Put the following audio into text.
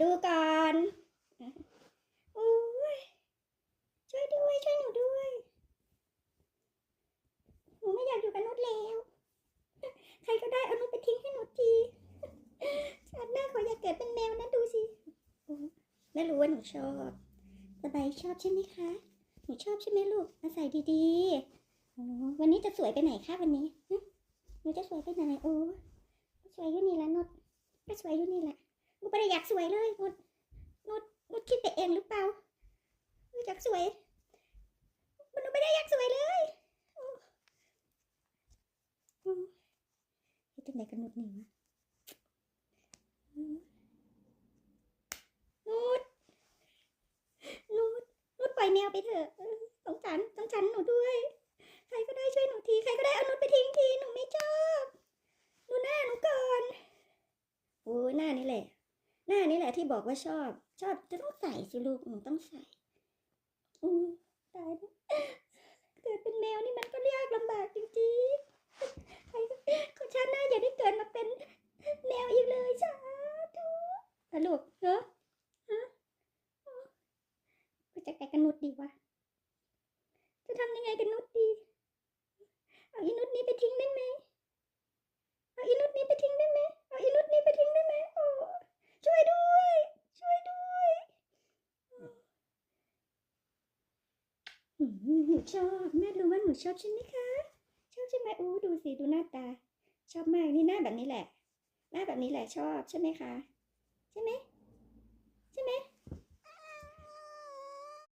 ดูก่อนโอ้ยช่วยด้วยช่วยหนูด้วยหนูไม่อยากอยู่กับนุชแล้ว ใครก็ได้เอานุชไปทิ้งให้หนูทีชาติหน้าขออยากเกิดเป็นแมวนะดูสิแม่รู้ว่าหนูชอบสบายชอบใช่ไหมคะ หนูชอบใช่ไหมลูกมาใส่ดีๆโอ้วันนี้จะสวยไปไหนคะวันนี้หนูจะสวยไปไหนโอ้สวยอยู่นี่แหละนุชก็สวยอยู่นี่แหละ หนูไม่ได้อยากสวยเลยนุชนุชนุชคิดไปเองหรือเปล่าอยากสวยหนูไม่ได้อยากสวยเลยเฮ็ดจังไหนกันนุชนี่วะนุชนุชนุชปล่อยแมวไปเถอะสงสารสงสารหนูด้วย ใครก็ได้ช่วยหนูที ใครก็ได้เอานุชไปทิ้งที หนูไม่ชอบ ดูหน้าหนูก่อน โอ้ยหน้านี่แหละ หน้านี่แหละที่บอกว่าชอบ ชอบจะต้องใส่สิลูกหนูต้องใส่อืมตายแล้วเกิดเป็นแมวนี่มันก็ยากลำบากจริงๆใครก็ชาติหน้าอย่าได้เกิดมาเป็นแมวอีกเลยสาธุอะลูกเนอะฮะก็จะไปกันนุดดีวะจะทำยังไงกันนุดดี เอาอีนุดนี้ไปทิ้งได้ไหม เอาอีนุดนี้ไปทิ้งได้ไหมเอาอีนุดนี้ไปทิ้งได้ไหมโอ้ช่วยด้วย ช่วยด้วยอืม หนูชอบแม่รู้ว่าหนูชอบใช่ไหมคะ ชอบใช่ไหมอู้ดูสิดูหน้าตา ชอบมากนี่หน้าแบบนี้แหละ หน้าแบบนี้แหละชอบใช่ไหมคะ ใช่ไหมใช่ไหม